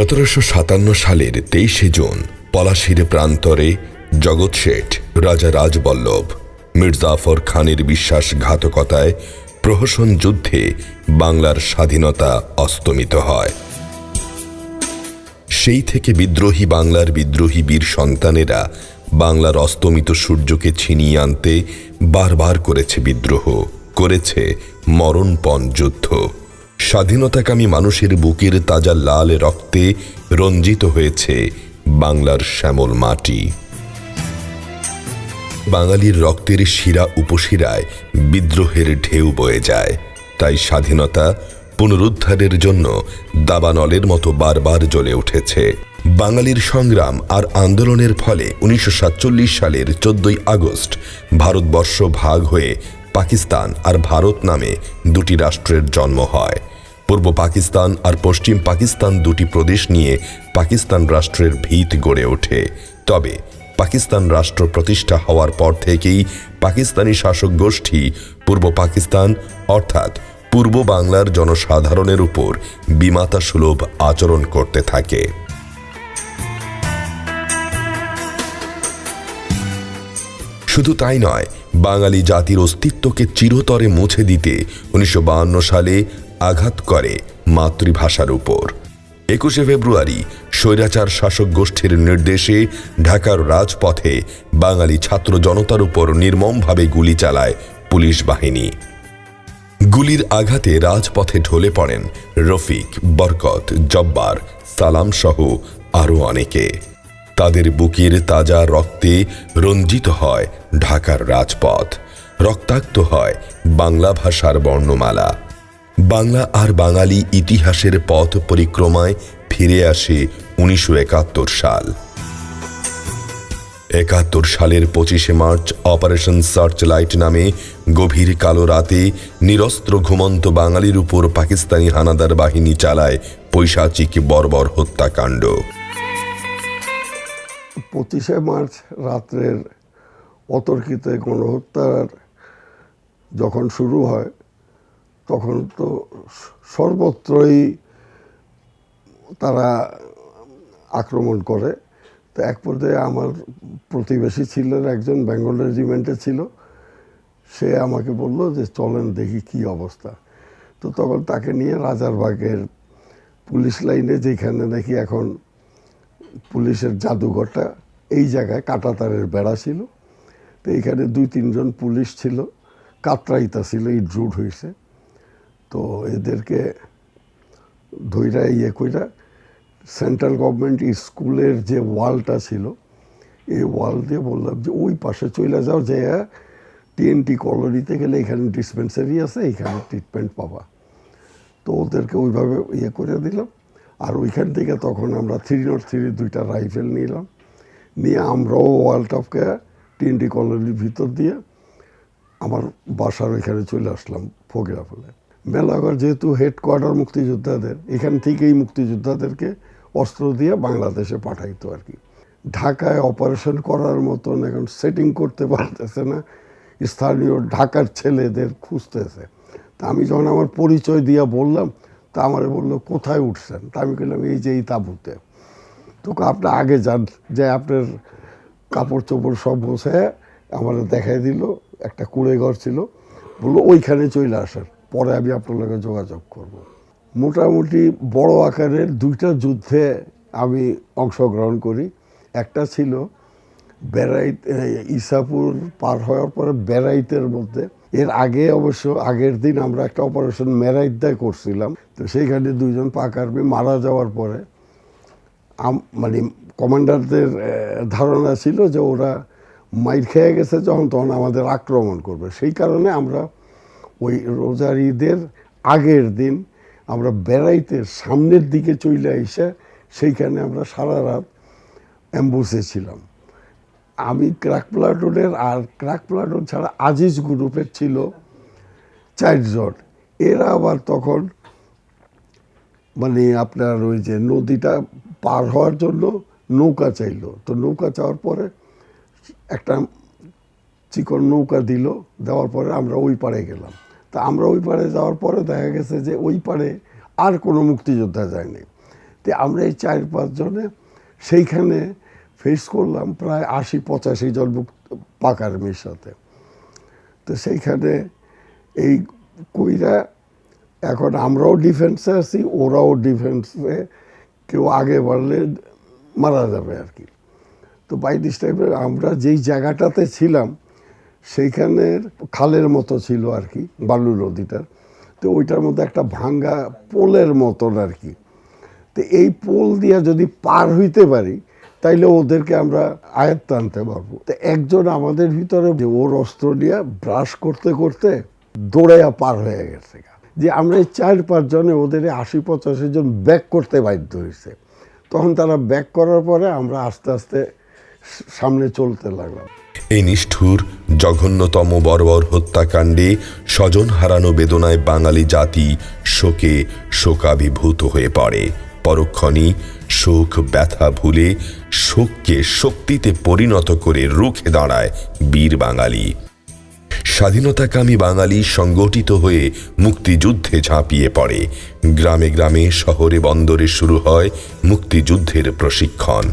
সতেরোশো সাতান্ন সালের তেইশে জুন, পলাশির প্রান্তরে জগৎ শেঠ, রাজা রাজবল্লভ মির্জাফর খানের বিশ্বাসঘাতকতায় প্রহসন যুদ্ধে বাংলার স্বাধীনতা অস্তমিত হয়। সেই থেকে বিদ্রোহী বাংলার বিদ্রোহী বীর সন্তানেরা বাংলার অস্তমিত সূর্যকে ছিনিয়ে আনতে বারবার করেছে বিদ্রোহ, করেছে মরণপণ যুদ্ধ। স্বাধীনতাকামী মানুষের বুকের তাজা লাল রক্তে রঞ্জিত হয়েছে বাংলার শ্যামল মাটি। বাঙালির রক্তের শিরা উপশিরায় বিদ্রোহের ঢেউ বয়ে যায়। তাই স্বাধীনতা পুনরুদ্ধারের জন্য দাবানলের মতো বারবার জ্বলে উঠেছে। বাঙালির সংগ্রাম আর আন্দোলনের ফলে উনিশশো সাতচল্লিশ সালের চোদ্দই আগস্ট ভারতবর্ষ ভাগ হয়ে পাকিস্তান আর ভারত নামে দুটি রাষ্ট্রের জন্ম হয়। পূর্ব পাকিস্তান আর পশ্চিম পাকিস্তান দুটি প্রদেশ নিয়ে পাকিস্তান রাষ্ট্রের ভিত গড়ে ওঠে। তবে পাকিস্তান রাষ্ট্র প্রতিষ্ঠা হওয়ার পর থেকেই পাকিস্তানি শাসক গোষ্ঠী পূর্ব পাকিস্তান, অর্থাৎ পূর্ব বাংলার জনসাধারণের উপর বিমাতা সুলভ আচরণ করতে থাকে। শুধু তাই নয়, বাঙালি জাতির অস্তিত্বকে চিরতরে মুছে দিতে উনিশশো সালে আঘাত করে মাতৃভাষার উপর। একুশে ফেব্রুয়ারি স্বৈরাচার শাসক গোষ্ঠীর নির্দেশে ঢাকার রাজপথে বাঙালি ছাত্র জনতার উপর নির্মমভাবে গুলি চালায় পুলিশ বাহিনী। গুলির আঘাতে রাজপথে ঢলে পড়েন রফিক, বরকত, জব্বার, সালাম সহ আরও অনেকে। তাদের বুকের তাজা রক্তে রঞ্জিত হয় ঢাকার রাজপথ। রক্তাক্ত হয় বাংলা ভাষার বর্ণমালা। বাংলা আর বাঙালি ইতিহাসের পথ পরিক্রমায় ফিরে আসে উনিশশো একাত্তর সাল। একাত্তর সালের পঁচিশে মার্চ অপারেশন সার্চ লাইট নামে গভীর কালো রাতে নিরস্ত্র ঘুমন্ত বাঙালির উপর পাকিস্তানি হানাদার বাহিনী চালায় পৈশাচিক বর্বর হত্যাকাণ্ড। পঁচিশে মার্চ রাত্রের অতর্কিত গণহত্যার যখন শুরু হয় তখন তো সর্বত্রই তারা আক্রমণ করে। তো এক পর্যায়ে আমার প্রতিবেশী ছিলেন, একজন বেঙ্গল রেজিমেন্টে ছিল। সে আমাকে বলল যে, চলেন দেখি কি অবস্থা। তো তখন তাকে নিয়ে রাজারবাগের পুলিশ লাইনে, যেখানে নাকি এখন পুলিশের জাদুঘরটা, এই জায়গায় কাটাতারের বেড়া ছিল। তো এইখানে দুই তিনজন পুলিশ ছিল। কাতরাইতা ছিল ইনজুর্ড হয়েছে তো এদেরকে ধৈরা ইয়ে কইরা সেন্ট্রাল গভর্নমেন্ট স্কুলের যে ওয়ালটা ছিল, এই ওয়াল দিয়ে বললাম যে ওই পাশে চলে যাও যে টিএনটি কলোনিতে গেলে এখানে ডিসপেন্সারি আছে, এখানে ট্রিটমেন্ট পাবা। তো ওদেরকে ওইভাবে ইয়ে করে দিলাম। আর ওইখান থেকে তখন আমরা থ্রি নট থ্রি দুইটা রাইফেল নিলাম। নিয়ে আমরাও ওয়ালটপকে টিএনটি কলোনির ভিতর দিয়ে আমার বাসার ওইখানে চলে আসলাম ফকিরা ফেলে মেলাগড় যেহেতু হেডকোয়ার্টার মুক্তিযোদ্ধাদের, এখান থেকেই মুক্তিযোদ্ধাদেরকে অস্ত্র দিয়ে বাংলাদেশে পাঠাইতো আর কি। ঢাকায় অপারেশন করার মতন এখন সেটিং করতে পারতেছে না, স্থানীয় ঢাকার ছেলেদের খুঁজতেছে। তা আমি যখন আমার পরিচয় দিয়ে বললাম, তা আমার বলল, কোথায় উঠছেন? তা আমি বললাম এই যে এই তাঁবুতে। তো আপনি আগে যান, যে আপনার কাপড় চোপড় সব বসে, আমার দেখাই দিল, একটা কুড়ে ঘর ছিল। বলল, ওইখানে চলে আসার পরে আমি আপনার যোগাযোগ করব। মোটামুটি বড় আকারের দুইটা যুদ্ধে আমি অংশগ্রহণ করি। একটা ছিল বেড়াইত ইসাপুর পার হওয়ার পরে বেড়াইতের মধ্যে। এর আগে অবশ্য আগের দিন আমরা একটা অপারেশন মেরাইদায় করছিলাম। তো সেইখানে দুইজন পাক আর্মি মারা যাওয়ার পরে মানে কমান্ডারদের ধারণা ছিল যে ওরা মাইর খেয়ে গেছে যখন তখন আমাদের আক্রমণ করবে। সেই কারণে আমরা ওই রোজার ঈদের আগের দিন আমরা বেড়াইতে সামনের দিকে চলে এসে সেইখানে আমরা সারা রাত অ্যাম্বুসে ছিলাম। আমি ক্রাক প্লাটুনের আর ক্রাক প্লাটুন ছাড়া আজিজ গ্রুপের ছিল চারজন। এরা আবার তখন মানে আপনার ওই যে নদীটা পার হওয়ার জন্য নৌকা চাইলো। তো নৌকা চাওয়ার পরে একটা চিকন নৌকা দিল, দেওয়ার পরে আমরা ওই পাড়ে গেলাম। তা আমরা ওই পাড়ে যাওয়ার পরে দেখা গেছে যে ওই পাড়ে আর কোনো মুক্তিযোদ্ধা যায়নি। তো আমরা এই চার পাঁচজনে সেইখানে ফেস করলাম প্রায় আশি পঁচাশি জন পাক আর্মির সাথে। তো সেইখানে এই কইরা এখন আমরাও ডিফেন্সে আছি, ওরাও ডিফেন্সে কেউ আগে বাড়লে মারা যাবে আর কি। তো বাই দিস টাইপের আমরা যেই জায়গাটাতে ছিলাম সেইখানের খালের মতো ছিল আর কি, বালু নদীটার তো ওইটার মধ্যে একটা ভাঙ্গা পোলের মতন আর কি। তো এই পোল দিয়ে যদি পার হইতে পারি, তাইলে ওদেরকে আমরা আয়ত্ত আনতে পারব। তো একজন আমাদের ভিতরে যে ওর অস্ত্র নিয়ে ব্রাশ করতে করতে দৌড়াইয়া পার হয়ে গেছে যে আমরা এই চার পাঁচজনে ওদের আশি পঁচাশি জন ব্যাক করতে বাধ্য হয়েছে তখন তারা ব্যাক করার পরে আমরা আস্তে আস্তে সামনে চলতে লাগলাম। এই নিষ্ঠুর, জঘন্যতম বর্বর হত্যাকাণ্ডে স্বজন হারানো বেদনায় বাঙালি জাতি শোকে শোকাভিভূত হয়ে পড়ে। পরক্ষণে শোক ব্যথা ভুলে শোককে শক্তিতে পরিণত করে রুখে দাঁড়ায় বীর বাঙালি। স্বাধীনতাকামী বাঙালি সংগঠিত হয়ে মুক্তিযুদ্ধে ঝাঁপিয়ে পড়ে। গ্রামে গ্রামে, শহরে বন্দরে শুরু হয় মুক্তিযুদ্ধের প্রশিক্ষণ।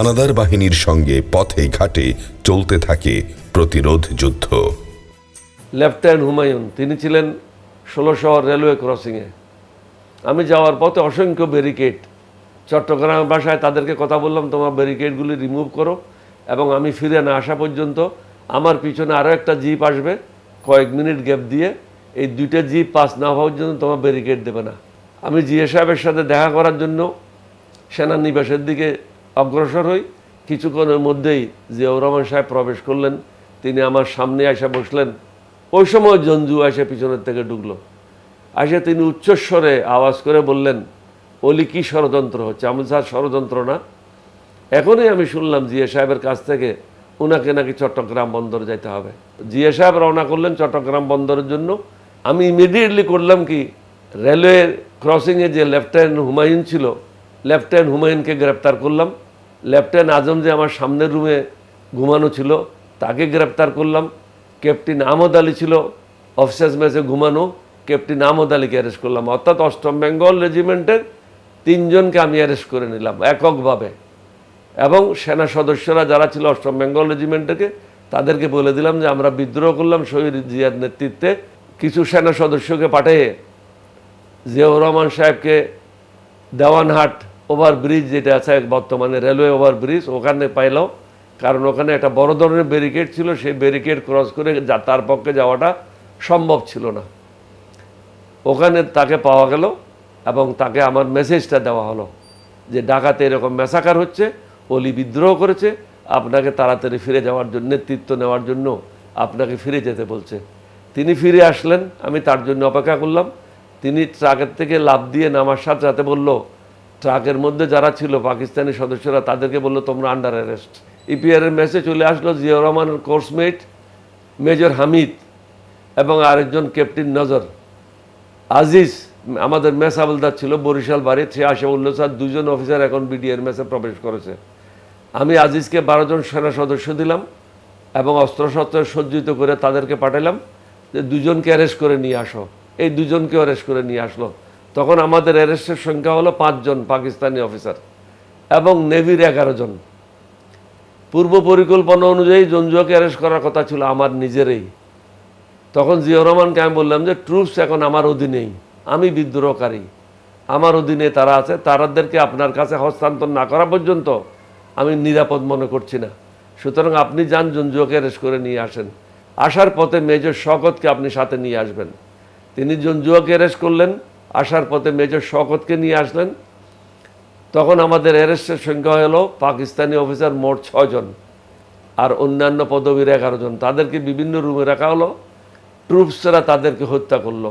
হানাদার বাহিনীর সঙ্গে পথে ঘাটে চলতে থাকে প্রতিরোধ যুদ্ধ। লেফটেন্যান্ট হুমায়ুন, তিনি ছিলেন ষোলোশো রেলওয়ে ক্রসিংয়ে। আমি যাওয়ার পথে অসংখ্য ব্যারিকেড চট্টগ্রাম ভাষায় তাদেরকে কথা বললাম, তোমার ব্যারিকেডগুলি রিমুভ করো এবং আমি ফিরে না আসা পর্যন্ত আমার পিছনে আরও একটা জিপ আসবে, কয়েক মিনিট গ্যাপ দিয়ে এই দুইটা জিপ পাস না হওয়ার জন্য তোমার ব্যারিকেড দেবে না। আমি জিএ সাহেবের সাথে দেখা করার জন্য সেনানিবাসের দিকে অগ্রসর হই। কিছুক্ষণের মধ্যেই জিয়াউর রহমান সাহেব প্রবেশ করলেন। তিনি আমার সামনে এসে বসলেন। ওই সময় জঞ্জু এসে পিছনের থেকে ঢুকলো। এসে তিনি উচ্চস্বরে আওয়াজ করে বললেন, অলি কি ষড়যন্ত্র হচ্ছে? আমি স্যার ষড়যন্ত্র না। এখনই আমি শুনলাম জিয়া সাহেবের কাছ থেকে ওনাকে নাকি চট্টগ্রাম বন্দর যাইতে হবে। জিয়া সাহেব রওনা করলেন চট্টগ্রাম বন্দরের জন্য। আমি ইমিডিয়েটলি করলাম কি, রেলওয়ে ক্রসিংয়ে যে লেফটেন্যান্ট হুমায়ুন ছিল লেফটেন্যান্ট হুমায়ুনকে গ্রেপ্তার করলাম। লেফটেন্যান্ট আজম যে আমার সামনের রুমে ঘুমানো ছিল, তাকে গ্রেপ্তার করলাম। ক্যাপ্টেন আহমদ আলী ছিল অফিসার্স ম্যাচে ঘুমানো। ক্যাপ্টেন আহমদ আলীকে অ্যারেস্ট করলাম। অর্থাৎ অষ্টম বেঙ্গল রেজিমেন্টের তিনজনকে আমি অ্যারেস্ট করে নিলাম এককভাবে। এবং সেনা সদস্যরা যারা ছিল অষ্টম বেঙ্গল রেজিমেন্টকে, তাদেরকে বলে দিলাম যে আমরা বিদ্রোহ করলাম শহীদ জিয়ার নেতৃত্বে। কিছু সেনা সদস্যকে পাঠিয়ে জিয়াউর রহমান সাহেবকে দেওয়ানহাট ওভার ব্রিজ যেটা আছে বর্তমানে রেলওয়ে ওভার ব্রিজ ওখানে পাইলাম। কারণ ওখানে একটা বড় ধরনের ব্যারিকেড ছিল, সেই ব্যারিকেড ক্রস করে যা- তার পক্ষে যাওয়াটা সম্ভব ছিল না। ওখানে তাকে পাওয়া গেল এবং তাকে আমার মেসেজটা দেওয়া হলো যে ঢাকাতে এরকম মেসাকার হচ্ছে, অলি বিদ্রোহ করেছে, আপনাকে তাড়াতাড়ি ফিরে যাওয়ার জন্য, নেতৃত্ব নেওয়ার জন্য আপনাকে ফিরে যেতে বলছে। তিনি ফিরে আসলেন, আমি তার জন্য অপেক্ষা করলাম। তিনি ট্রাকের থেকে লাভ দিয়ে নামার সাথে সাথে বলল ট্রাকের মধ্যে যারা ছিল পাকিস্তানি সদস্যরা, তাদেরকে বলল, তোমরা আন্ডার অ্যারেস্ট ইপিআর এর মেসেজ চলে আসলো, জিয়াউর রহমানের কোর্সমেট মেজর হামিদ এবং আরেকজন ক্যাপ্টেন নজর। আজিজ, আমাদের মেস হাবলদার ছিল, বরিশাল বাড়ি সে আশাউল্লাহ স্যার দুজন অফিসার এখন বিডিআর মেসে প্রবেশ করেছে। আমি আজিজকে বারো জন সেনা সদস্য দিলাম এবং অস্ত্রশস্ত্র সজ্জিত করে তাদেরকে পাঠালাম যে, দুজনকে অ্যারেস্ট করে নিয়ে আসো। এই দুজনকে অ্যারেস্ট করে নিয়ে আসলো। তখন আমাদের অ্যারেস্টের সংখ্যা হলো পাঁচজন পাকিস্তানি অফিসার এবং নেভির এগারো জন। পূর্ব পরিকল্পনা অনুযায়ী জঞ্জুয়াকে অ্যারেস্ট করার কথা ছিল আমার নিজেরই। তখন জিয়াউর রহমানকে আমি বললাম যে ট্রুপস এখন আমার অধীনেই, আমি বিদ্রোহকারী। আমার অধীনে তারা আছে, তারাদেরকে আপনার কাছে হস্তান্তর না করা পর্যন্ত আমি নিরাপদ মনে করছি না। সুতরাং আপনি যান, জঞ্জুয়াকে অ্যারেস্ট করে নিয়ে আসেন। আসার পথে মেজর শকতকে আপনি সাথে নিয়ে আসবেন। তিনি জঞ্জুয়াকে অ্যারেস্ট করলেন আসার পথে মেজর শকতকে নিয়ে আসলেন। তখন আমাদের অ্যারেস্টের সংখ্যা হলো পাকিস্তানি অফিসার মোট ছজন আর অন্যান্য পদবীর এগারো জন। তাদেরকে বিভিন্ন রুমে রাখা হলো। ট্রুপসরা তাদেরকে হত্যা করল।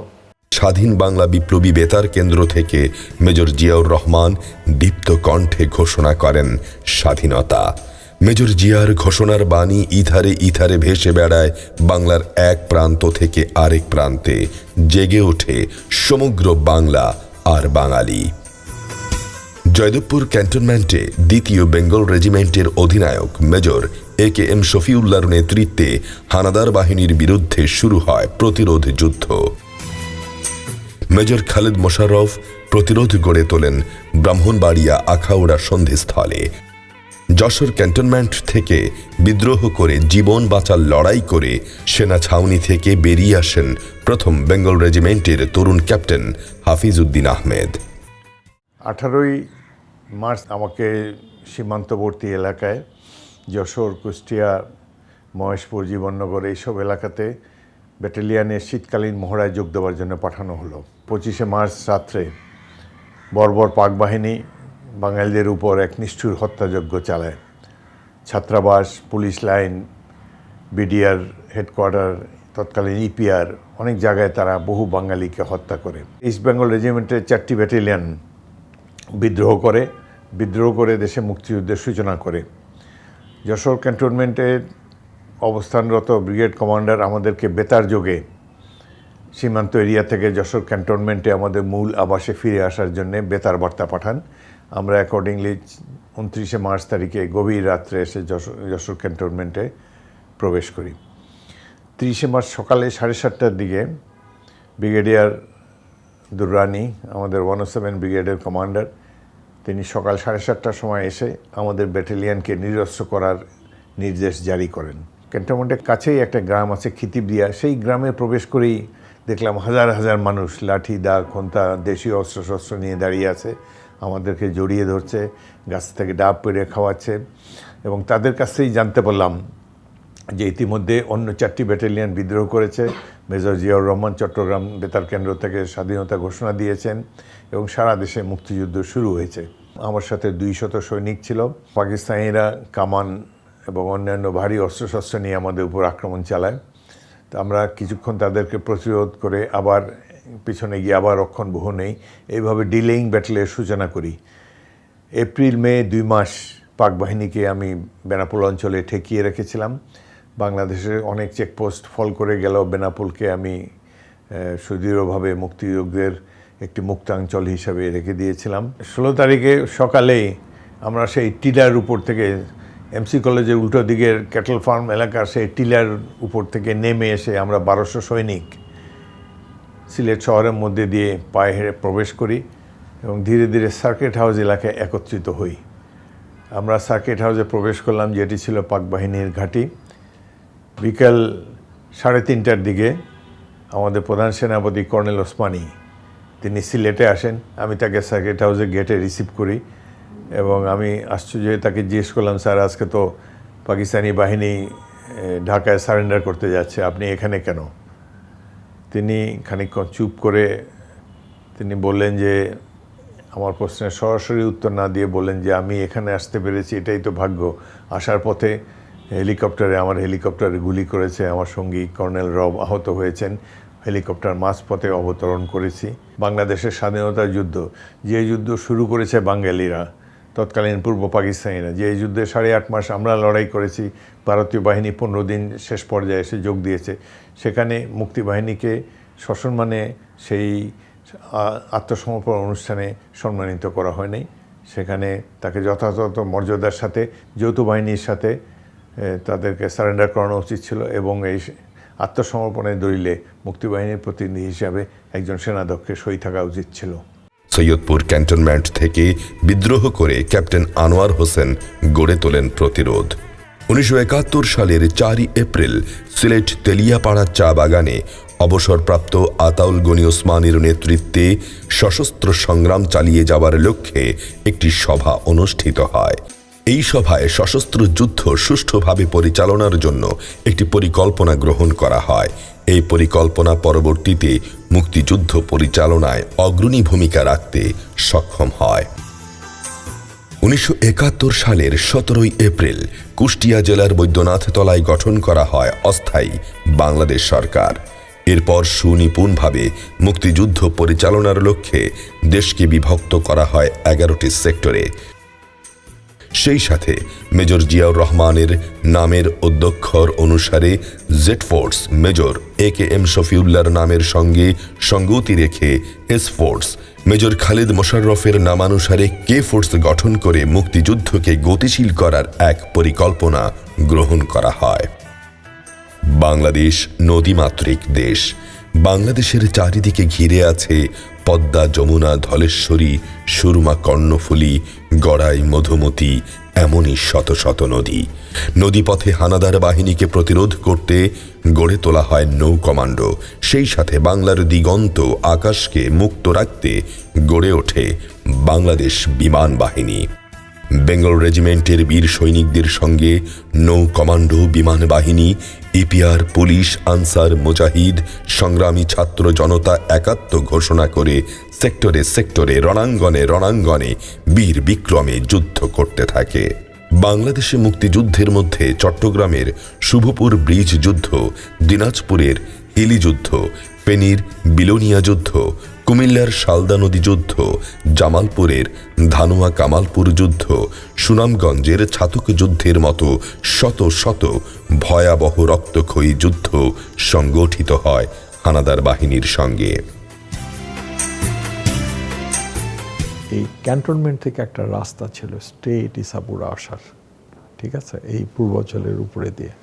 স্বাধীন বাংলা বিপ্লবী বেতার কেন্দ্র থেকে মেজর জিয়াউর রহমান দীপ্ত কণ্ঠে ঘোষণা করেন স্বাধীনতা। মেজর জিয়ার ঘোষণার বাণী ইথারে ইথারে ভেসে বেড়ায় বাংলার এক প্রান্ত থেকে আরেক প্রান্তে। জেগে ওঠে সমগ্র বাংলা আর বাঙালি। জয়দেবপুর ক্যান্টনমেন্টে দ্বিতীয় বেঙ্গল রেজিমেন্টের অধিনায়ক মেজর এ কে এম শফিউল্লাহর নেতৃত্বে হানাদার বাহিনীর বিরুদ্ধে শুরু হয় প্রতিরোধ যুদ্ধ। মেজর খালেদ মোশাররফ প্রতিরোধ গড়ে তোলেন ব্রাহ্মণবাড়িয়া আখাউড়া সন্ধিস্থলে। যশোর ক্যান্টনমেন্ট থেকে বিদ্রোহ করে জীবন বাঁচার লড়াই করে সেনা ছাউনি থেকে বেরিয়ে আসেন প্রথম বেঙ্গল রেজিমেন্টের তরুণ ক্যাপ্টেন হাফিজ উদ্দিন আহমেদ। আঠারোই মার্চ আমাকে সীমান্তবর্তী এলাকায়, যশোর, কুষ্টিয়া, মহেশপুর, জীবননগর এইসব এলাকাতে ব্যাটালিয়ানের শীতকালীন মহড়ায় যোগ দেওয়ার জন্য পাঠানো হলো। পঁচিশে মার্চ রাত্রে বর্বর পাক বাহিনী বাঙালিদের উপর এক নিষ্ঠুর হত্যাযজ্ঞ চালায়। ছাত্রাবাস, পুলিশ লাইন, বিডিআর হেডকোয়ার্টার, তৎকালীন ইপিআর, অনেক জায়গায় তারা বহু বাঙালিকে হত্যা করে। ইস্ট বেঙ্গল রেজিমেন্টের চারটি ব্যাটালিয়ন বিদ্রোহ করে বিদ্রোহ করে দেশে মুক্তিযুদ্ধের সূচনা করে। যশোর ক্যান্টনমেন্টের অবস্থানরত ব্রিগেড কমান্ডার আমাদেরকে বেতার যোগে সীমান্ত এরিয়া থেকে যশোর ক্যান্টনমেন্টে আমাদের মূল আবাসে ফিরে আসার জন্য বেতার বার্তা পাঠান। আমরা অ্যাকর্ডিংলি উনত্রিশে মার্চ তারিখে গভীর রাত্রে এসে যশোর যশোর ক্যান্টনমেন্টে প্রবেশ করি। তিরিশে মার্চ সকালে সাড়ে সাতটার দিকে ব্রিগেডিয়ার দুররানি, আমাদের ওয়ান সেভেন ব্রিগেডের কমান্ডার তিনি সকাল সাড়ে সাতটার সময় এসে আমাদের ব্যাটালিয়ানকে নিরস্ত্র করার নির্দেশ জারি করেন। ক্যান্টনমেন্টের কাছেই একটা গ্রাম আছে খিতিবিয়া সেই গ্রামে প্রবেশ করেই দেখলাম হাজার হাজার মানুষ লাঠি দা খন্তা দেশীয় অস্ত্রশস্ত্র নিয়ে দাঁড়িয়ে আছে। আমাদেরকে জড়িয়ে ধরছে, গাছ থেকে ডাব পেড়ে খাওয়াচ্ছে এবং তাদের কাছ থেকেই জানতে পারলাম যে ইতিমধ্যে অন্য চারটি ব্যাটালিয়ন বিদ্রোহ করেছে। মেজর জিয়াউর রহমান চট্টগ্রাম বেতার কেন্দ্র থেকে স্বাধীনতা ঘোষণা দিয়েছেন এবং সারা দেশে মুক্তিযুদ্ধ শুরু হয়েছে। আমার সাথে দুই শত সৈনিক ছিল। পাকিস্তানিরা কামান এবং অন্যান্য ভারী অস্ত্রশস্ত্র নিয়ে আমাদের উপর আক্রমণ চালায়। তো আমরা কিছুক্ষণ তাদেরকে প্রতিরোধ করে আবার পিছনে গিয়ে আবার রক্ষণ বহু নেই। এইভাবে ডিলেইং ব্যাটেলের সূচনা করি। এপ্রিল, মে দুই মাস পাক বাহিনীকে আমি বেনাপোল অঞ্চলে ঠেকিয়ে রেখেছিলাম। বাংলাদেশের অনেক চেকপোস্ট ফল করে গেল। বেনাপোলকে আমি সুদৃঢ়ভাবে মুক্তিযুদ্ধের একটি মুক্তাঞ্চল হিসাবে রেখে দিয়েছিলাম। ষোলো তারিখে সকালেই আমরা সেই টিলার উপর থেকে, এমসি কলেজের উল্টো দিকের ক্যাটল ফার্ম এলাকার সেই টিলার উপর থেকে নেমে এসে আমরা বারোশো সৈনিক সিলেট শহরের মধ্যে দিয়ে পায়ে হেঁটে প্রবেশ করি এবং ধীরে ধীরে সার্কিট হাউস এলাকায় একত্রিত হই। আমরা সার্কিট হাউসে প্রবেশ করলাম, যেটি ছিল পাক বাহিনীর ঘাঁটি। বিকাল সাড়ে তিনটার দিকে আমাদের প্রধান সেনাপতি কর্নেল ওসমানী, তিনি সিলেটে আসেন। আমি তাকে সার্কিট হাউসে গেটে রিসিভ করি এবং আমি আশ্চর্য তাকে জিজ্ঞেস করলাম, স্যার, আজকে তো পাকিস্তানি বাহিনী ঢাকায় সারেন্ডার করতে যাচ্ছে, আপনি এখানে কেন? তিনি খানিকক্ষণ চুপ করে তিনি বললেন যে, আমার প্রশ্নের সরাসরি উত্তর না দিয়ে বললেন যে, আমি এখানে আসতে পেরেছি, এটাই তো ভাগ্য। আসার পথে হেলিকপ্টারে, আমার হেলিকপ্টারে গুলি করেছে, আমার সঙ্গী কর্নেল রব আহত হয়েছেন, হেলিকপ্টার মাঝপথে অবতরণ করেছি। বাংলাদেশের স্বাধীনতার যুদ্ধ, যে যুদ্ধ শুরু করেছে বাঙালিরা তৎকালীন পূর্ব পাকিস্তানিরা যে এই যুদ্ধে সাড়ে আট মাস আমরা লড়াই করেছি, ভারতীয় বাহিনী পনেরো দিন শেষ পর্যায়ে এসে যোগ দিয়েছে। সেখানে মুক্তিবাহিনীকে সসম্মানে সেই আত্মসমর্পণ অনুষ্ঠানে সম্মানিত করা হয়নি সেখানে তাকে যথাযথ মর্যাদার সাথে, যৌথ বাহিনীর সাথে তাদেরকে সারেন্ডার করানো উচিত ছিল এবং এই আত্মসমর্পণের দলিলে মুক্তিবাহিনীর প্রতিনিধি হিসাবে একজন সেনাধ্যক্ষের সই থাকা উচিত ছিল। সৈয়দপুর ক্যান্টনমেন্ট থেকে বিদ্রোহ করে ক্যাপ্টেন আনোয়ার হোসেন গড়ে তোলেন প্রতিরোধ। উনিশশো একাত্তর সালের চারই এপ্রিল সিলেট তেলিয়াপাড়া চা বাগানে অবসরপ্রাপ্ত আতাউল গনি ওসমানের নেতৃত্বে সশস্ত্র সংগ্রাম চালিয়ে যাওয়ার লক্ষ্যে একটি সভা অনুষ্ঠিত হয়। এই সভায় সশস্ত্র যুদ্ধ সুষ্ঠুভাবে পরিচালনার জন্য একটি পরিকল্পনা গ্রহণ করা হয়। এই পরিকল্পনা পরবর্তীতে মুক্তিযুদ্ধ পরিচালনায় অগ্রণী ভূমিকা রাখতে সক্ষম হয়। উনিশশো একাত্তর সালের সতেরোই এপ্রিল কুষ্টিয়া জেলার বৈদ্যনাথ তলায় গঠন করা হয় অস্থায়ী বাংলাদেশ সরকার। এরপর সুনিপুণভাবে মুক্তিযুদ্ধ পরিচালনার লক্ষ্যে দেশকে বিভক্ত করা হয় এগারোটি সেক্টরে। সেই সাথে মেজর জিয়াউর রহমানের নামের অধ্যক্ষর অনুসারে Z force major A K M শফিউল্লার নামের সঙ্গে সঙ্গতি রেখে এস ফোর্স মেজর খালিদ মোশাররফের নামানুসারে কে ফোর্স গঠন করে মুক্তিযুদ্ধকে গতিশীল করার এক পরিকল্পনা গ্রহণ করা হয়। বাংলাদেশ নদীমাতৃক দেশ। বাংলাদেশের চারিদিকে ঘিরে আছে পদ্মা, যমুনা, ধলেশ্বরী, সুরমা, কর্ণফুলী, গড়াই, মধুমতি এমনই শত শত নদী। নদীপথে হানাদার বাহিনীকে প্রতিরোধ করতে গড়ে তোলা হয় নৌ কমান্ডো সেই সাথে বাংলার দিগন্ত আকাশকে মুক্ত রাখতে গড়ে ওঠে বাংলাদেশ বিমান বাহিনী। বেঙ্গল রেজিমেন্টের বীর সৈনিকদের সঙ্গে নৌ কমান্ডো, বিমান বাহিনী ইপিআর পুলিশ, আনসার, মুজাহিদ, সংগ্রামী ছাত্র জনতা একাত্ম ঘোষণা করে সেক্টরে সেক্টরে, রণাঙ্গনে রণাঙ্গনে বীর বিক্রমে যুদ্ধ করতে থাকে। বাংলাদেশে মুক্তিযুদ্ধের মধ্যে চট্টগ্রামের শুভপুর ব্রিজ যুদ্ধ, দিনাজপুরের হিলি যুদ্ধ, ফেনীর বিলোনিয়া যুদ্ধ কুমিল্লার শালদা নদী যুদ্ধ, জামালপুরের ধানোয়া কামালপুর যুদ্ধ, সুনামগঞ্জের ছাতক যুদ্ধের মতো শত শত ভয়াবহ রক্তক্ষয়ী যুদ্ধ সংগঠিত হয় হানাদার বাহিনীর সঙ্গে। এই ক্যান্টনমেন্ট থেকে একটা রাস্তা ছিল স্ট্রেট ইসাপুরা আসার, ঠিক আছে? এই পূর্বাঞ্চলের উপরে দিয়ে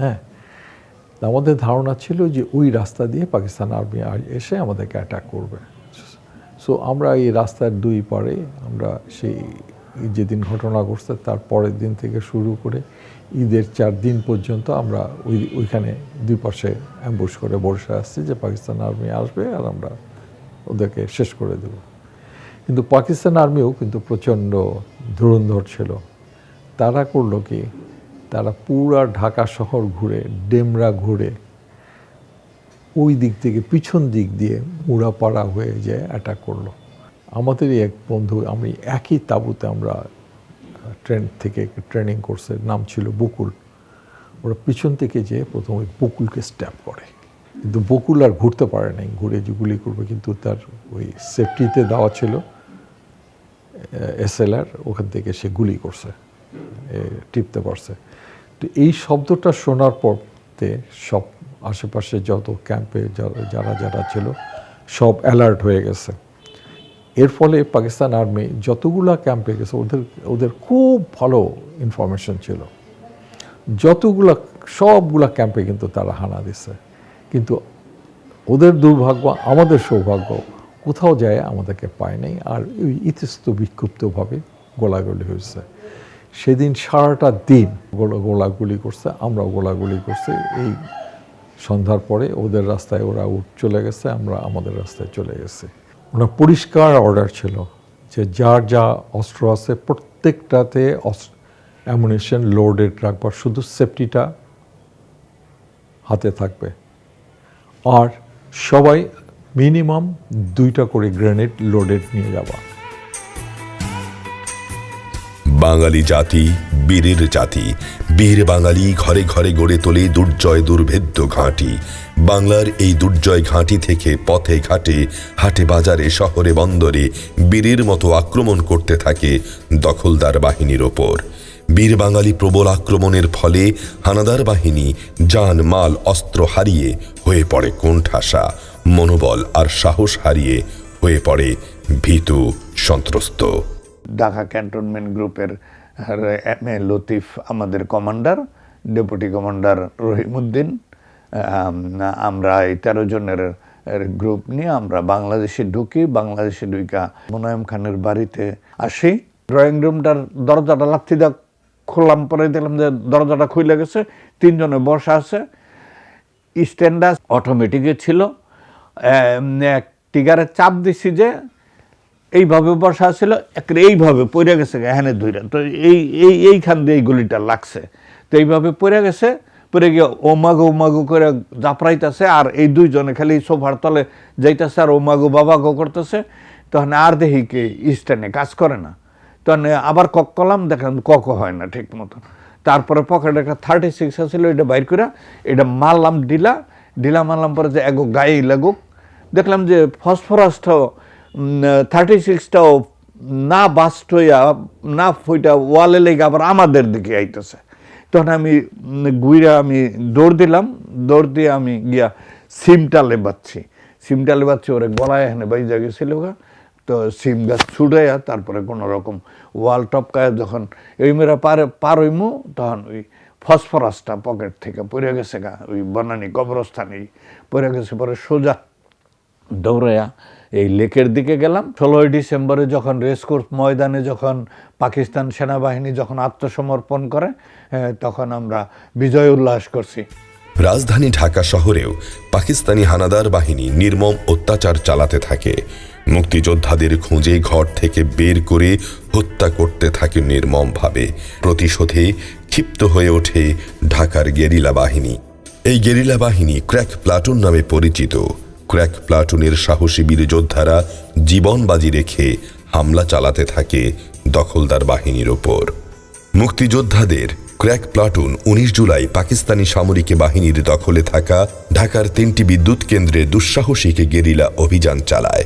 হ্যাঁ? আমাদের ধারণা ছিল যে ওই রাস্তা দিয়ে পাকিস্তান আর্মি এসে আমাদেরকে অ্যাটাক করবে। সো আমরা এই রাস্তার দুই পারে, আমরা সেই যেদিন ঘটনা ঘটছে তার পরের দিন থেকে শুরু করে ঈদের চার দিন পর্যন্ত আমরা ওই, ওইখানে দুই পাশে অ্যাম্বুশ করে বসে আসছি যে পাকিস্তান আর্মি আসবে আর আমরা ওদেরকে শেষ করে দেবো। কিন্তু পাকিস্তান আর্মিও কিন্তু প্রচণ্ড ধুরন্ধর ছিল। তারা করল কি তারা পুরা ঢাকা শহর ঘুরে ডেমরা ঘুরে ওই দিক থেকে পিছন দিক দিয়ে মুড়াপাড়া হয়ে যে অ্যাটাক করল আমাদেরই এক বন্ধু আমি একই তাঁবুতে আমরা ট্রেন থেকে ট্রেনিং কোর্সের নাম ছিল বকুল ওরা পিছন থেকে যে প্রথম বকুলকে স্ট্যাপ করে কিন্তু বকুল আর ঘুরতে পারে নাই ঘুরে যে গুলি করবে কিন্তু তার ওই সেফটিতে দেওয়া ছিল এসএলআর ওখান থেকে সে গুলি করছে টিপতে পারছে তো এই শব্দটা শোনার পরতে সব আশেপাশে যত ক্যাম্পে যারা যারা ছিল, সব অ্যালার্ট হয়ে গেছে। এর ফলে পাকিস্তান আর্মি যতগুলা ক্যাম্পে গেছে, ওদের ওদের খুব ভালো ইনফরমেশন ছিল। যতগুলা, সবগুলা ক্যাম্পে কিন্তু তারা হানা দিছে। কিন্তু ওদের দুর্ভাগ্য, আমাদের সৌভাগ্য কোথাও যায় আমাদেরকে পায় নাই, আর ইতস্ত বিক্ষুব্ধভাবে গোলাগুলি হয়েছে। সেদিন সারাটা দিন গোলা, গোলাগুলি করছে, আমরাও গোলাগুলি করছি। এই সন্ধ্যার পরে ওদের রাস্তায় ওরা উঠ চলে গেছে, আমরা আমাদের রাস্তায় চলে গেছি। ওনার পরিষ্কার অর্ডার ছিল যে যার যা অস্ত্র আছে প্রত্যেকটাতে অ্যামুনেশন লোডেড রাখবার, শুধু সেফটিটা হাতে থাকবে। আর সবাই মিনিমাম দুইটা করে গ্রেনেড লোডেড নিয়ে যাওয়া বাঙালি জাতি, বীরের জাতি। বীর বাঙালি ঘরে ঘরে গড়ে তোলে দুর্জয় দুর্ভেদ্য ঘাঁটি। বাংলার এই দুর্জয় ঘাঁটি থেকে পথে ঘাটে, হাটে বাজারে, শহরে বন্দরে বীরের মতো আক্রমণ করতে থাকে দখলদার বাহিনীর ওপর। বীর বাঙালি প্রবল আক্রমণের ফলে হানাদার বাহিনী যান, মাল, অস্ত্র হারিয়ে হয়ে পড়ে কোণঠাসা, মনোবল আর সাহস হারিয়ে হয়ে পড়ে ভীতু, সন্ত্রস্ত। ঢাকা ক্যান্টনমেন্ট গ্রুপের এম এ লতিফ আমাদের কমান্ডার ডেপুটি কমান্ডার রহিমউদ্দিন আম, আমরা এই তেরো জনের গ্রুপ নিয়ে আমরা বাংলাদেশে ঢুকি বাংলাদেশে ঢুকা মোনায়েম খানের বাড়িতে আসি। ড্রয়িং রুমটার দরজাটা লাথি দা খুললাম পরে দেখলাম যে দরজাটা খুলে গেছে তিনজনে বসা আছে। স্ট্যান্ডার অটোমেটিকে ছিল। টিগারে চাপ দিছি যে এইভাবে বসা ছিল একেবারে এইভাবে পড়ে গেছে এখানে ধইরা। তো এই এই, এইখান দিয়ে এই গুলিটা লাগছে। তো এইভাবে পড়ে গেছে পড়ে গিয়ে ওমাগো ওমাগো করে জাপড়াইতেছে আর এই দুইজনে খালি সোফার তলে যাইতেছে, আর ওমাগো বাবাগো করতেছে। তখন আর দেখি কি স্ট্যান্ডে কাজ করে না। তখন আবার কক কলাম দেখলাম কক হয় না ঠিক মতন তারপরে পকেটে একটা থার্টি সিক্স আছিল এটা বাইর করে এটা মারলাম ডিলা ডিলা মারলাম পরে যে এগো গায়ে লাগুক। দেখলাম যে ফসফরাসটাও থার্টি সিক্সটাও না বাস্ট হইয়া, না ফইটা ওয়ালে লেগে আবার আমাদের দিকে আইতেছে। তখন আমি গুইরা আমি দৌড় দিলাম। দৌড় দিয়ে আমি গিয়া সিমটা লেবাচ্ছি। সিমটা লেবাচ্ছি, ওরে গলায় এখানে বাইজা গেছিল গা। তো সিম গাছ ছুটাইয়া তারপরে কোনো রকম ওয়াল টপকায় যখন এই মেয়েরা পারে, পার হইমু, তখন ওই ফসফরাসটা পকেট থেকে পড়ে গেছে গা। ওই বনানি কবরস্থানে পড়ে গেছে পরে সোজা দৌড়াইয়া এই লেকের দিকে গেলাম। ষোলোই ডিসেম্বরে যখন রেসকোর্স ময়দানে যখন পাকিস্তান সেনাবাহিনী যখন আত্মসমর্পণ করে তখন আমরা বিজয় উল্লাস করছি। রাজধানী ঢাকা শহরেও পাকিস্তানি হানাদার বাহিনী নির্মম অত্যাচার চালাতে থাকে। মুক্তিযোদ্ধাদের খুঁজে ঘর থেকে বের করে হত্যা করতে থাকে নির্মমভাবে। প্রতিশোধে ক্ষিপ্ত হয়ে ওঠে ঢাকার গেরিলা বাহিনী। এই গেরিলা বাহিনী ক্র্যাক প্লাটুন নামে পরিচিত। ক্র্যাক প্লাটুনের সাহসী বীর যোদ্ধারা জীবন বাজি রেখে হামলা চালাতে থাকে দখলদার বাহিনীর ওপর। মুক্তিযোদ্ধাদের ক্র্যাক প্লাটুন উনিশ জুলাই পাকিস্তানি সামরিক বাহিনীর দখলে থাকা ঢাকার তিনটি বিদ্যুৎ কেন্দ্রে দুঃসাহসিক গেরিলা অভিযান চালায়।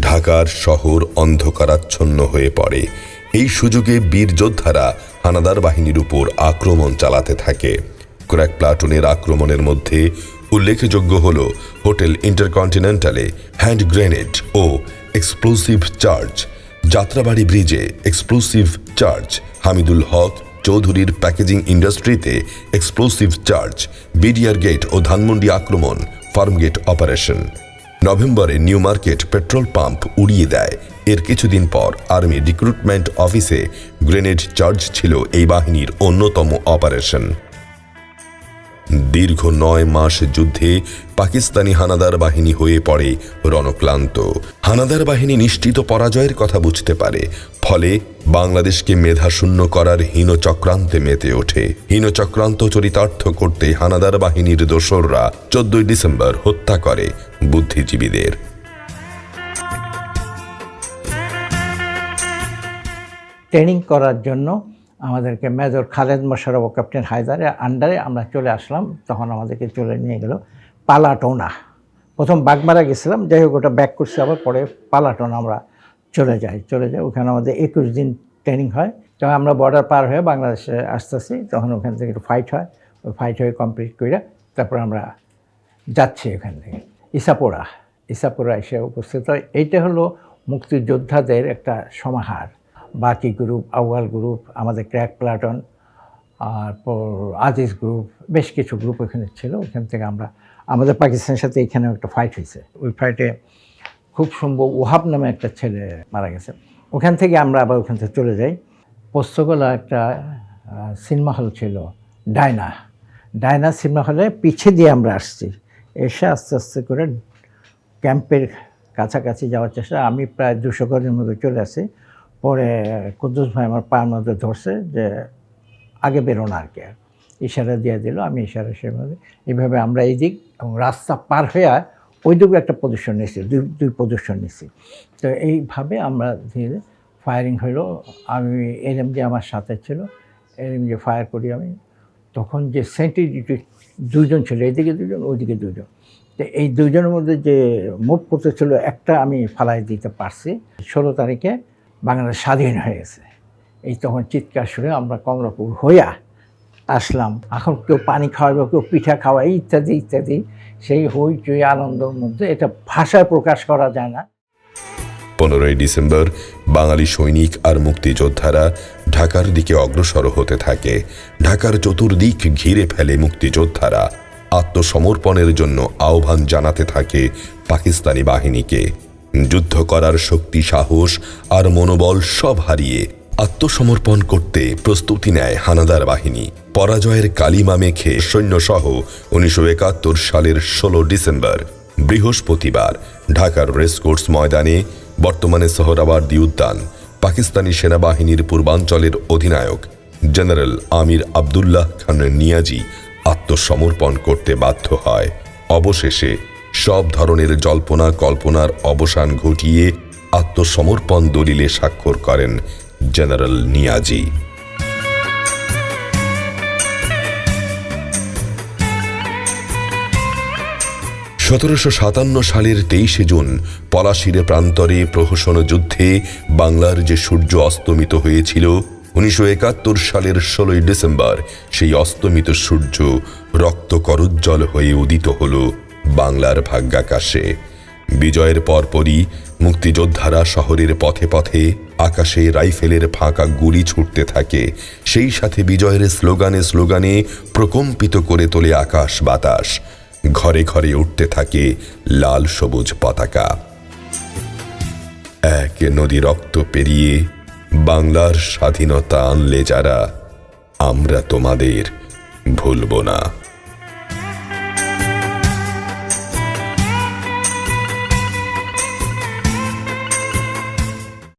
ঢাকার শহর অন্ধকারাচ্ছন্ন হয়ে পড়ে। এই সুযোগে বীর যোদ্ধারা হানাদার বাহিনীর উপর আক্রমণ চালাতে থাকে। ক্র্যাক প্লাটুনের আক্রমণের মধ্যে উল্লেখযোগ্য হল হোটেল ইন্টারকন্টিনেন্টালে হ্যান্ড গ্রেনেড ও এক্সপ্লোসিভ চার্জ, যাত্রাবাড়ি ব্রিজে এক্সপ্লোসিভ চার্জ, হামিদুল হক চৌধুরীর প্যাকেজিং ইন্ডাস্ট্রিতে এক্সপ্লোসিভ চার্জ, বিডিআর গেট ও ধানমন্ডি আক্রমণ ফার্মগেট অপারেশন। নভেম্বরে নিউ মার্কেট পেট্রোল পাম্প উড়িয়ে দেয়। এর কিছুদিন পর আর্মি রিক্রুটমেন্ট অফিসে গ্রেনেড চার্জ ছিল এই বাহিনীর অন্যতম অপারেশন। দীর্ঘ নয় মাস যুদ্ধে পাকিস্তানি হানাদার বাহিনী হয়ে পড়ে রণক্লান্ত। হানাদার বাহিনী নিশ্চিত পরাজয়ের কথা বুঝতে পারে, ফলে বাংলাদেশকে মেধাশূন্য করার হীন চক্রান্তে মেতে ওঠে। হীন চক্রান্ত চরিতার্থ করতে হানাদার বাহিনীর দোসররা চোদ্দই ডিসেম্বর হত্যা করে বুদ্ধিজীবীদের। ট্রেনিং করার জন্য আমাদেরকে মেজর খালেদ মোশারফ ও ক্যাপ্টেন হায়দারের আন্ডারে আমরা চলে আসলাম, তখন আমাদেরকে চলে নিয়ে গেল পালাটোনা। প্রথম বাগমারা গেছিলাম, যাই হোক ওটা ব্যাক করছি আবার, পরে পালাটোনা আমরা চলে যাই চলে যাই। ওখানে আমাদের একুশ দিন ট্রেনিং হয়। তখন আমরা বর্ডার পার হয়ে বাংলাদেশে আসতেছি, তখন ওখান থেকে একটু ফাইট হয়। ওই ফাইট হয়ে কমপ্লিট করে তারপর আমরা যাচ্ছি এখান থেকে। ইসাপোড়া ইসাপোড়া এসে উপস্থিত হয়। এইটা হলো মুক্তিযোদ্ধাদের একটা সমাহার। বাকি গ্রুপ আউয়াল গ্রুপ আমাদের ক্র্যাক প্লাটন, তারপর আজিজ গ্রুপ বেশ কিছু গ্রুপ ওখানে ছিল। ওখান থেকে আমরা, আমাদের পাকিস্তানের সাথে এখানেও একটা ফাইট হয়েছে। ওই ফাইটে খুব সম্ভব ওহাব নামে একটা ছেলে মারা গেছে। ওখান থেকে আমরা আবার ওখান থেকে চলে যাই। পোস্তগোলা একটা সিনেমা হল ছিল, ডায়না। ডায়না সিনেমা হলে পিছে দিয়ে আমরা আসছি। এসে আস্তে আস্তে করে ক্যাম্পের কাছাকাছি যাওয়ার চেষ্টা, আমি প্রায় দুশো গজের মধ্যে চলে আসি। পরে কুদ্দুস ভাই আমার পায়ের মধ্যে ধরছে যে আগে বেরোন আর কি। আর ইশারা দিয়ে দিল, আমি ইশারা সে এইভাবে আমরা এই দিক এবং রাস্তা পার হয়ে ওই দিকে একটা পজিশন নিয়েছি দুই দুই পজিশন নিয়েছি তো এইভাবে আমরা ধীরে ফায়ারিং হলো আমি এরএম যে আমার সাথে ছিল এরএম যে ফায়ার করি আমি। তখন যে সেন্টিটিউড দুজন ছিল, এইদিকে দুজন ওইদিকে দুজন তো এই দুজনের মধ্যে যে মুভ করতে ছিল একটা আমি ফালাই দিতে পারছি। ষোলো তারিখে বাংলাদেশ স্বাধীন হয়ে গেছে। এই তখন চিৎকার শুনে আমরা কমলাপুর হইয়া আসলাম। এখন কেউ পানি খাওয়াবে, কেউ পিঠা খাওয়াই ইত্যাদি ইত্যাদি। সেই হই হইচই আনন্দের মধ্যে এটা ভাষায় প্রকাশ করা যায় না। পনেরোই ডিসেম্বর বাঙালি সৈনিক আর মুক্তিযোদ্ধারা ঢাকার দিকে অগ্রসর হতে থাকে। ঢাকার চতুর্দিক ঘিরে ফেলে মুক্তিযোদ্ধারা। আত্মসমর্পণের জন্য আহ্বান জানাতে থাকে পাকিস্তানি বাহিনীকে। যুদ্ধ করার শক্তি, সাহস আর মনোবল সব হারিয়ে আত্মসমর্পণ করতে প্রস্তুতি নেয় হানাদার বাহিনী। পরাজয়ের কালিমা মেখে সৈন্যসহ উনিশশো একাত্তর সালের ষোলো ডিসেম্বর, বৃহস্পতিবার ঢাকার রেসকোর্স ময়দানে বর্তমানে সোহরাওয়ার্দী উদ্যান, পাকিস্তানি সেনাবাহিনীর পূর্বাঞ্চলের অধিনায়ক জেনারেল আমির আবদুল্লাহ খানের নিয়াজি আত্মসমর্পণ করতে বাধ্য হয়। অবশেষে সব ধরনের জল্পনা, কল্পনার অবসান ঘটিয়ে আত্মসমর্পণ দলিলে স্বাক্ষর করেন জেনারেল নিয়াজি। সতেরোশো সাতান্ন সালের তেইশে জুন, পলাশিরে প্রান্তরে প্রহসন যুদ্ধে বাংলার যে সূর্য অস্তমিত হয়েছিল, উনিশশো একাত্তর সালের ষোলোই ডিসেম্বর, সেই অস্তমিত সূর্য রক্ত করুজ্জ্বল হয়ে উদিত হল। বাংলার ভাগ্যাকাশে। বিজয়ের পরপরই মুক্তিযোদ্ধারা শহরের পথে পথে আকাশে রাইফেলের ফাঁকা গুলি ছুটতে থাকে। সেই সাথে বিজয়ের স্লোগানে স্লোগানে প্রকম্পিত করে তোলে আকাশ বাতাস। ঘরে ঘরে উঠতে থাকে লাল সবুজ পতাকা। এক নদী রক্ত পেরিয়ে বাংলার স্বাধীনতা আনলে যারা, আমরা তোমাদের ভুলব না।